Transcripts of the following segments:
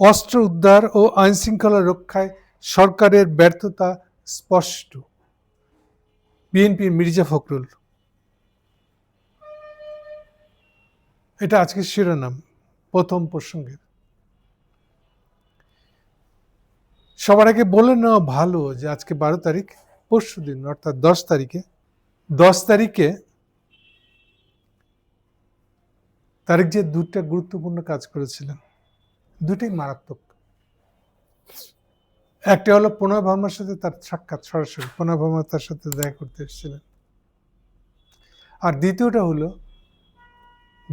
অস্ত্র উদ্ধার ও আইনশৃঙ্খলা রক্ষায় সরকারের ব্যর্থতা স্পষ্ট। বিএনপির মির্জা ফখরুল। এটা আজকের শিরোনাম, প্রথম প্রসঙ্গের। সবার আগে বলে নেওয়া ভালো যে আজকে বারো তারিখ, পরশু দিন, অর্থাৎ দশ তারিখে দশ তারিখে তারিখ যে দুটা গুরুত্বপূর্ণ কাজ করেছিলেন। দুটাই মারাত্মক। একটা হলো প্রণয় ভার্মার সাথে তার সাক্ষাৎ সরাসরি ভার্মা তার সাথে দেখা করতে এসেছিলেন। আর দ্বিতীয়টা হলো,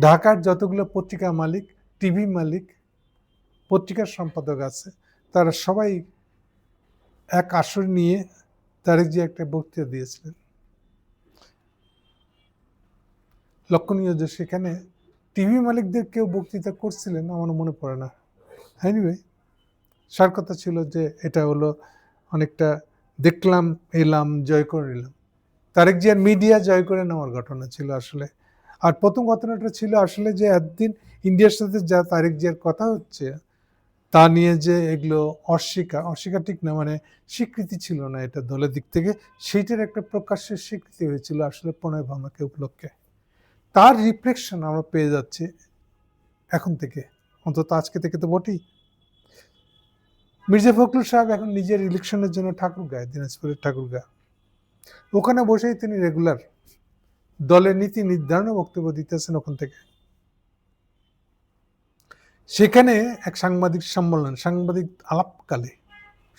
ঢাকার যতগুলো পত্রিকা মালিক, টিভি মালিক, পত্রিকার সম্পাদক আছে, তারা সবাই এক আসর নিয়ে তারেক যে একটা বক্তৃতা দিয়েছিলেন। লক্ষণীয় যে সেখানে টিভি মালিকদের কেউ বক্তৃতা করছিলেন, আমার মনে পড়ে না। এনিওয়ে সার কথা ছিল যে এটা হলো অনেকটা দেখলাম, এলাম, জয় করে নিলাম তারেক জিয়ার মিডিয়া জয় করে নেওয়ার ঘটনা ছিল আসলে। আর প্রথম ঘটনাটা ছিল আসলে যে একদিন ইন্ডিয়ার সাথে যা তারেক জিয়ার কথা হচ্ছে, তা নিয়ে যে এগুলো অস্বীকার অস্বীকার ঠিক না মানে স্বীকৃতি ছিল না এটা দলের দিক থেকে, সেইটার একটা প্রকাশ্যের স্বীকৃতি হয়েছিল আসলে প্রণয় ভামাকে উপলক্ষে। তার রিফ্লেকশন আমরা পেয়ে যাচ্ছি এখন থেকে। অন্তত আজকে থেকে তো বটেই। মির্জা ফখরুল সাহেব এখন নিজের ইলেকশনের জন্য ঠাকুর গায়ে দিনাজপুরের ঠাকুর গা ওখানে বসেই তিনি রেগুলার দলের নীতি নির্ধারণে বক্তব্য দিতেছেন ওখান থেকে। সেখানে এক সাংবাদিক সম্মেলন, সাংবাদিক আলাপকালে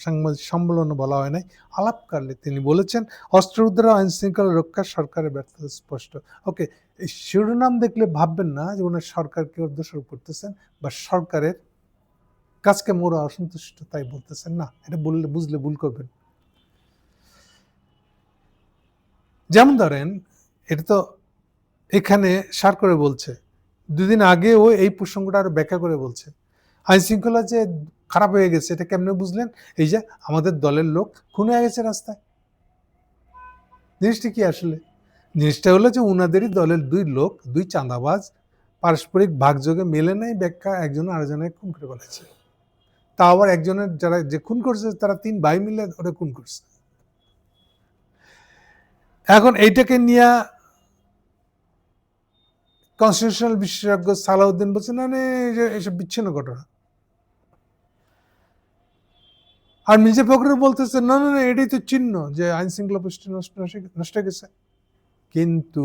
সাংবাদিক সম্মেলন বলা হয় নাই। আলাপকালে তিনি বলেছেন অস্ত্র উদ্ধার আইন শৃঙ্খলা রক্ষা সরকারের ব্যর্থতা স্পষ্ট। ওকে, এই শিরোনাম দেখলে ভাববেন না যে ওনার সরকারকে দোষারোপ করতেছেন বা সরকারের কাজকে মোরা অসন্তুষ্ট তাই বলতেছেন না। এটা বললে, বুঝলে ভুল করবেন। যেমন ধরেন, এটা তো এখানে সার করে বলছে, দুদিন আগে ও এই প্রসঙ্গটা আরও ব্যাখ্যা করে বলছে। আইন শৃঙ্খলা যে খারাপ হয়ে গেছে এটা কেমনে বুঝলেন? এই যে আমাদের দলের লোক খুন হয়ে গেছে রাস্তায়। জিনিসটা কি আসলে? জিনিসটা হলো যে উনাদেরই দলের দুই লোক, দুই চাঁদাবাজ, পারস্পরিক ভাগযোগে মেলে নাই ব্যাখ্যা একজন আরেকজনের খুন করে বলেছে তা আবার একজনের যারা যে খুন করছে, তারা তিন ভাই মিলে ওরা খুন করছে। এখন এইটাকে নিয়ে কনস্টিটিউশনাল বিশেষজ্ঞ সালাউদ্দিন বলছেন, না এসব বিচ্ছিন্ন ঘটনা। আর মির্জা ফখরুল বলতেছে, না না না, এটাই তো চিহ্ন যে আইন শৃঙ্খলা পুষ্টি নষ্ট গেছে কিন্তু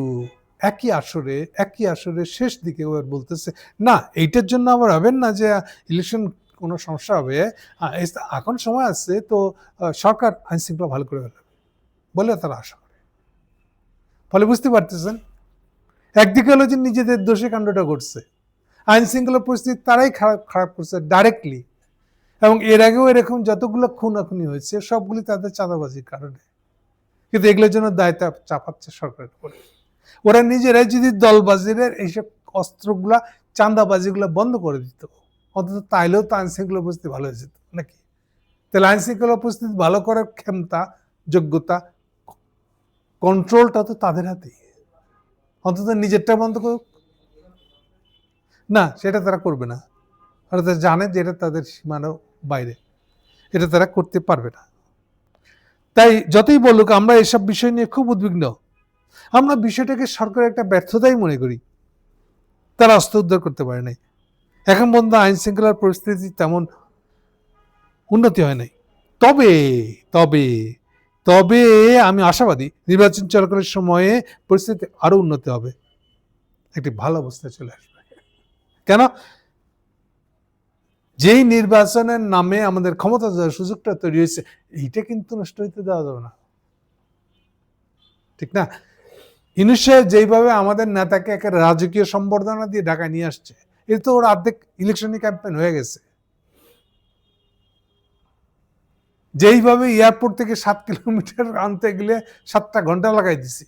একই আসরে একই আসরে শেষ দিকে ও বলতেছে, না, এইটার জন্য আবার হবেন না যে ইলেকশন কোনো সমস্যা হবে। এখন সময় আছে, তো সরকার আইন শৃঙ্খলা ভালো করে ফেলবে। বলে তারা আশা করে। ফলে বুঝতে পারতেছেন? একদিকে হলো যে নিজেদের দোষে কাণ্ডটা ঘটছে। আইন শৃঙ্খলা পরিস্থিতি তারাই খারাপ খারাপ করছে ডাইরেক্টলি এবং এর আগেও এরকম যতগুলো খুনাখুনি হয়েছে, সবগুলি তাদের চাঁদাবাজির কারণে। কিন্তু এগুলোর জন্য দায়িত্ব চাপাচ্ছে সরকারের উপরে। ওরা নিজেরাই যদি দলবাজিরের এইসব অস্ত্রগুলা, চাঁদাবাজিগুলো বন্ধ করে দিত, অন্তত তাইলেও তো আইন শৃঙ্খলা পরিস্থিতি ভালো হয়ে যেত, নাকি? তাহলে আইন শৃঙ্খলা পরিস্থিতি ভালো করার ক্ষমতা, যোগ্যতা কন্ট্রোলটা তো তাদের হাতেই। অন্তত নিজেরটা বন্ধ করুক। না, সেটা তারা করবে না। তারা জানে যে এটা তাদের সীমানার বাইরে। এটা তারা করতে পারবে না। তাই যতই বলুক, আমরা এসব বিষয় নিয়ে খুব উদ্বিগ্ন। আমরা বিষয়টাকে সরকারের একটা ব্যর্থতাই মনে করি। তারা অস্ত্র উদ্ধার করতে পারে নাই। এখন পর্যন্ত আইন শৃঙ্খলার পরিস্থিতি তেমন উন্নতি হয় নাই। তবে তবে তবে আমি আশাবাদী নির্বাচন চলাকালীন সময়ে পরিস্থিতি আরও উন্নতি হবে। একটি ভালো অবস্থায় চলে আসবে। কেন? যেই নির্বাচনের নামে আমাদের ক্ষমতা দেওয়ার সুযোগটা তৈরি হয়েছে, এইটা কিন্তু নষ্ট হইতে দেওয়া যাবে না। ঠিক না? ইনুস যেইভাবে আমাদের নেতাকে একটা রাজকীয় সম্বর্ধনা দিয়ে ঢাকায় নিয়ে আসছে, এর তো ওর অর্ধেক ইলেকশনই ক্যাম্পেইন হয়ে গেছে। যেইভাবে এয়ারপোর্ট থেকে সাত কিলোমিটার আনতে গেলে সাতটা ঘণ্টা লাগাই দিছি।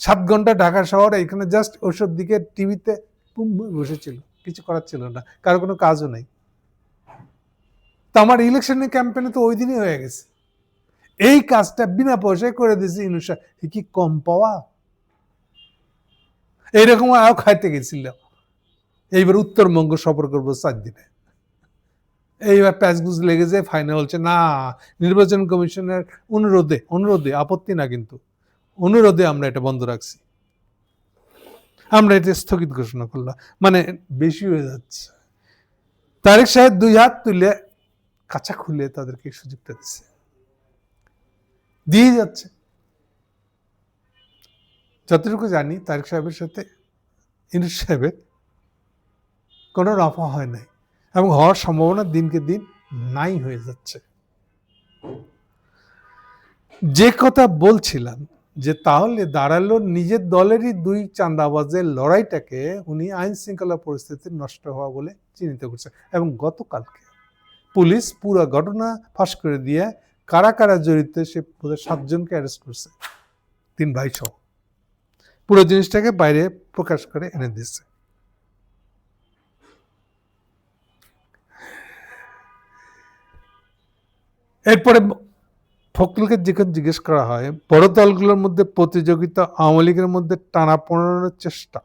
সাত ঘণ্টা ঢাকা শহরে এখানে জাস্ট ওসব দিকে টিভিতে বসেছিল, কিছু করার ছিল না, কারও কোনো কাজও নাই। তো আমার ইলেকশনের ক্যাম্পেনে তো ওই দিনই হয়ে গেছে। এই কাজটা বিনা পয়সায় করে দিয়েছে ইনুসা এ কি কম পাওয়া? এইরকম আরও খাইতে গেছিল। এইবার উত্তরবঙ্গ সফর করব চার দিনে। এইবার প্যাচগুজ লেগে যায় ফাইনাল হচ্ছে। না, নির্বাচন কমিশনের অনুরোধে অনুরোধে, আপত্তি না কিন্তু। অনুরোধে আমরা এটা বন্ধ রাখছি। আমরা এটা স্থগিত ঘোষণা করলাম। মানে বেশি হয়ে যাচ্ছে। তারেক সাহেব দুই হাত তুলে কাঁচা খুলে তাদেরকে সুযোগটা দিচ্ছে। দিয়ে যাচ্ছে। যতটুকু জানি, তারেক সাহেবের সাথে ইনুস সাহেবের কোনো রফা হয় নাই এবং হওয়ার সম্ভাবনা দিনকে দিন নাই হয়ে যাচ্ছে। যে কথা বলছিলাম যে তাহলে দাঁড়াল নিজের দলেরই দুই চাঁদাবাজের লড়াইটাকে উনি আইন শৃঙ্খলা পরিস্থিতি নষ্ট হওয়া বলে চিহ্নিত করছে এবং গতকালকে পুলিশ পুরো ঘটনা ফাঁস করে দিয়ে কারা কারা জড়িত সে সাতজনকে অ্যারেস্ট করছে। তিন ভাই সহ। পুরো জিনিসটাকে বাইরে প্রকাশ করে এনে দিচ্ছে এরপরে ফখরুলকে যখন জিজ্ঞেস করা হয়, বড় দলগুলোর মধ্যে প্রতিযোগিতা আওয়ামী লীগের মধ্যে টানা পড়ানোর চেষ্টা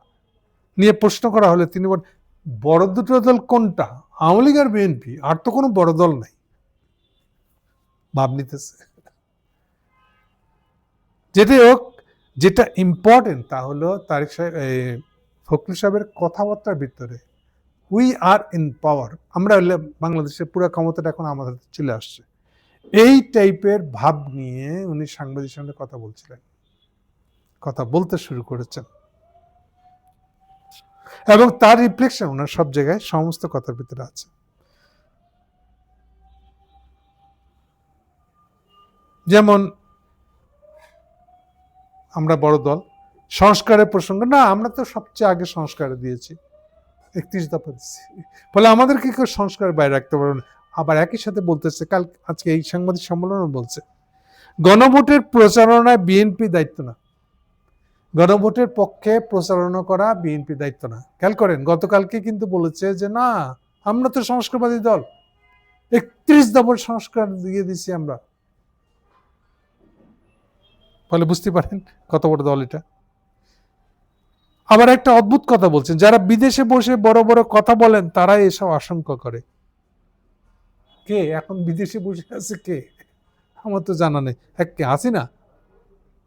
নিয়ে প্রশ্ন করা হলে তিনি বলেন, বড় দুটো দল কোনটা? আওয়ামী লীগ আর বিএনপি আর তো কোনো বড় দল নাই। ভাব নিতেছে। যেটাই হোক, যেটা ইম্পর্টেন্ট তা হলো তারিক সাহেব ফখরুল সাহেবের কথাবার্তার ভিতরে উই আর ইন পাওয়ার আমরা বাংলাদেশের পুরো ক্ষমতাটা এখন আমাদের চলে আসছে। এই টাইপের ভাব নিয়ে উনি সাংবাদিক সঙ্গে কথা বলছিলেন। কথা বলতে শুরু করেছেন। এবং তার রিফ্লেকশন ওনার সব জায়গায় সমস্ত কথার ভিতরে আছে। যেমন আমরা বড় দল, সংস্কারের প্রসঙ্গ। না, আমরা তো সবচেয়ে আগে সংস্কার দিয়েছি। একত্রিশ দফা দিচ্ছি ফলে আমাদেরকে কেউ সংস্কার বাইরে রাখতে পারবে না। আবার একই সাথে বলতেছে কাল আজকে এই সাংবাদিক সম্মেলনও বলছে, গণভোটের প্রচারণায় বিএনপি দায়িত্ব না। গণভোটের পক্ষে প্রচারণা করা বিএনপি দায়িত্ব না। খেয়াল করেন, গতকালকে কিন্তু বলেছে যে, না, আমরা তো সংস্কারবাদী দল। একত্রিশ দফার সংস্কার দিয়ে দিছি আমরা। ফলে বুঝতে পারেন কত বড় দল এটা। আবার একটা অদ্ভুত কথা বলছেন, যারা বিদেশে বসে বড় বড় কথা বলেন, তারা এসব আশঙ্কা করে। কে? এখন বিদেশে বসে আছে কে? আমার তো জানা নেই। এক কে? হাসিনা।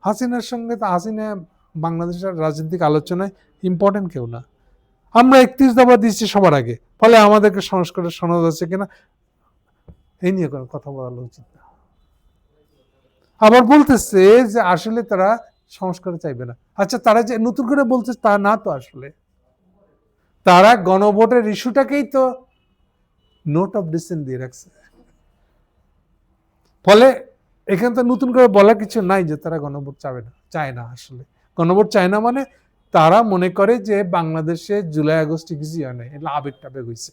হাসিনার সঙ্গে তো হাসিনা বাংলাদেশের রাজনৈতিক আলোচনায় ইম্পর্টেন্ট কেউ না। আমরা একত্রিশ দফা দিচ্ছি সবার আগে। ফলে আমাদেরকে সংস্কারের সনদ আছে কিনা, এই নিয়ে কোনো কথা বলা উচিত না। আবার বলতেছে যে আসলে তারা সংস্কার চাইবে না। আচ্ছা তারা যে নতুন করে বলছে তা না তো আসলে। তারা গণভোটের ইস্যুটাকেই তো নোট অফ ডিসেন্ট দিয়ে রাখছে। ফলে এখানে তো নতুন করে বলার কিছু নাই যে তারা গণভোট চাবে না, চায় না আসলে। গণভোট চায় না মানে তারা মনে করে যে বাংলাদেশে জুলাই আগস্টে কিছু হয় নাই এটা আবেগ হয়েছে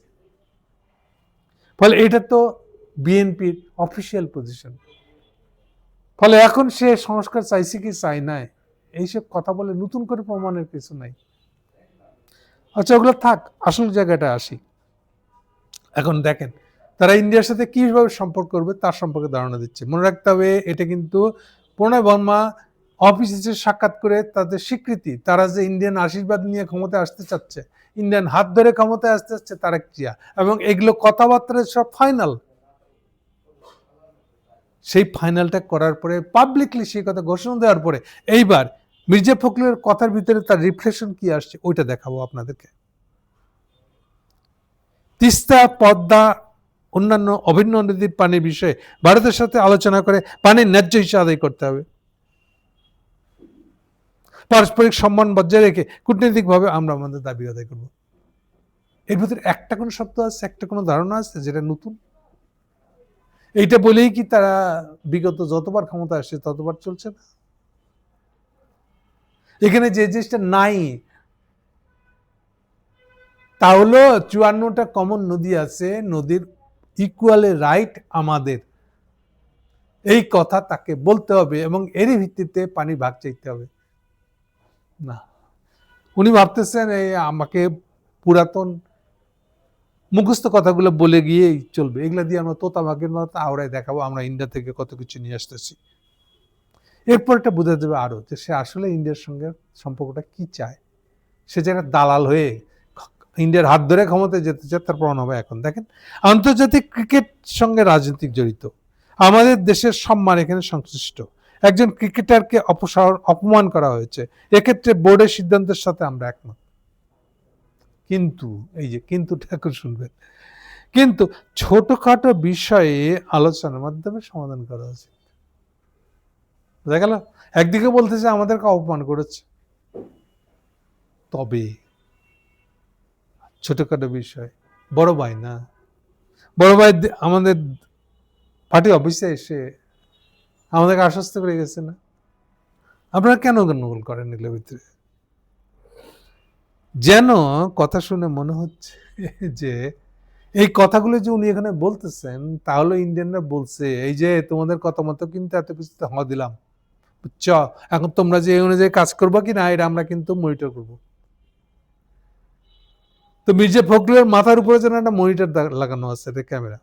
ফলে এটা তো বিএনপির অফিসিয়াল পজিশন। ফলে এখন সে সংস্কার চাইছে কি চাই নাই, এইসব কথা বলে নতুন করে প্রমাণের কিছু নাই। আচ্ছা ওগুলো থাক, আসল জায়গাটা আসি। এখন দেখেন, তারা ইন্ডিয়ার সাথে কীভাবে সম্পর্ক করবে তার সম্পর্কে ধারণা দিচ্ছে। মনে রাখতে হবে, এটা কিন্তু প্রণয় বর্মা অফিসে সাক্ষাৎ করে তাদের স্বীকৃতি, তারা যে ইন্ডিয়ান আশীর্বাদ নিয়ে ক্ষমতায় আসতে চাচ্ছে ইন্ডিয়ান হাত ধরে ক্ষমতায় আসতে চাচ্ছে, তারা ক্রিয়া। এবং এগুলো কথাবার্তা সব ফাইনাল সেই ফাইনালটা করার পরে পাবলিকলি সেই কথা ঘোষণা দেওয়ার পরে এইবার মির্জা ফখরুলের কথার ভিতরে তার রিফ্লেকশন কি আসছে, ওইটা দেখাবো আপনাদেরকে। তিস্তা, পদ্মা, অন্যান্য অভিন্ন নদীর পানির বিষয়ে ভারতের সাথে আলোচনা করে পানির ন্যায্য হিসেবে আদায় করতে হবে। পারস্পরিক সম্মান বজায় রেখে কূটনৈতিকভাবে আমরা আমাদের দাবি আদায় করব। এর ভিতরে একটা কোনো শব্দ আছে, একটা কোনো ধারণা আছে যেটা নতুন? এইটা বলেই কি তারা বিগত যতবার ক্ষমতা আসছে ততবার চলছে না? এখানে যে জিনিসটা নাই, তা হলো চুয়ান্নটা কমন নদী আছে, নদীর ইকুয়ালে রাইট আমাদের। এই কথা তাকে বলতে হবে এবং এরই ভিত্তিতে পানি ভাগ চাইতে হবে। না। উনি ভাবতেছেন, এই আমাকে পুরাতন মুখস্থ কথাগুলো বলে গিয়েই চলবে। এগুলা দিয়ে আমরা তোতা ভাগের মতো আওড়ায় দেখাবো, আমরা ইন্ডিয়া থেকে কত কিছু নিয়ে আসতেছি। এরপর এটা বোঝা যাবে আরও যে সে আসলে ইন্ডিয়ার সঙ্গে সম্পর্কটা কি চায়। সে যেন দালাল হয়ে ইন্ডিয়ার হাত ধরে ক্ষমতায় যেতে চায়, তার প্রমাণ হবে এখন। দেখেন, আন্তর্জাতিক ক্রিকেট সঙ্গে রাজনৈতিক জড়িত। আমাদের দেশের সম্মান এখানে সংশ্লিষ্ট। একজন ক্রিকেটারকে অপসার অপমান করা হয়েছে। এক্ষেত্রে বোর্ডের সিদ্ধান্তের সাথে আমরা একমত। কিন্তু, এই যে, কিন্তু ঠাকুর শুনবেন। কিন্তু ছোটখাটো বিষয়ে আলোচনার মাধ্যমে সমাধান করা উচিত। বোঝা গেল? একদিকে বলতেছে আমাদেরকে অপমান করেছে। তবে ছোটখাটো বিষয়, বড় ভাই না। বড় ভাই আমাদের পার্টি অফিসে এসে আমাদেরকে আশ্বস্ত করে গেছে না। আপনারা কেন গন্ডগোল করেন এগুলোর ভিতরে? যেন কথা শুনে মনে হচ্ছে যে, এই কথাগুলো যে উনি এখানে বলতেছেন, তাহলে ইন্ডিয়ানরা বলছে, এই যে তোমাদের কথা মতো কিন্তু এত কিছুতে হ দিলাম। চ এখন তোমরা যে এই অনুযায়ী কাজ করব কি না এটা আমরা কিন্তু মনিটর করব। তো মির্জা ফখরুলের মাথার উপরে যেন একটা মনিটর লাগানো আছে ক্যামেরা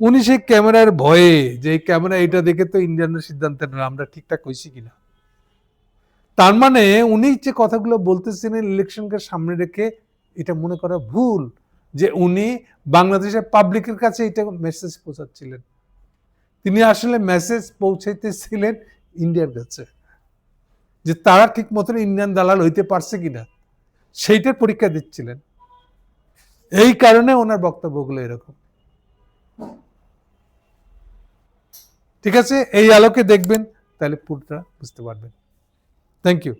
উনি সেই ক্যামেরার ভয়ে, যে ক্যামেরা এটা দেখে তো ইন্ডিয়ানের সিদ্ধান্ত নেন আমরা ঠিকঠাক হয়েছি কিনা? তার মানে উনি যে কথাগুলো বলতেছিলেন ইলেকশনকে সামনে রেখে, এটা মনে করা ভুল যে উনি বাংলাদেশের পাবলিকের কাছে এটা মেসেজ পৌঁছাচ্ছিলেন। তিনি আসলে মেসেজ পৌঁছাইতেছিলেন ইন্ডিয়ার কাছে যে তারা ঠিক মতন ইন্ডিয়ান দালাল হইতে পারছে কিনা, সেইটার পরীক্ষা দিচ্ছিলেন। এই কারণে ওনার বক্তব্যগুলো এরকম। ঠিক আছে? এই আলোকে দেখবেন তাহলে পুরোটা বুঝতে পারবেন। Thank you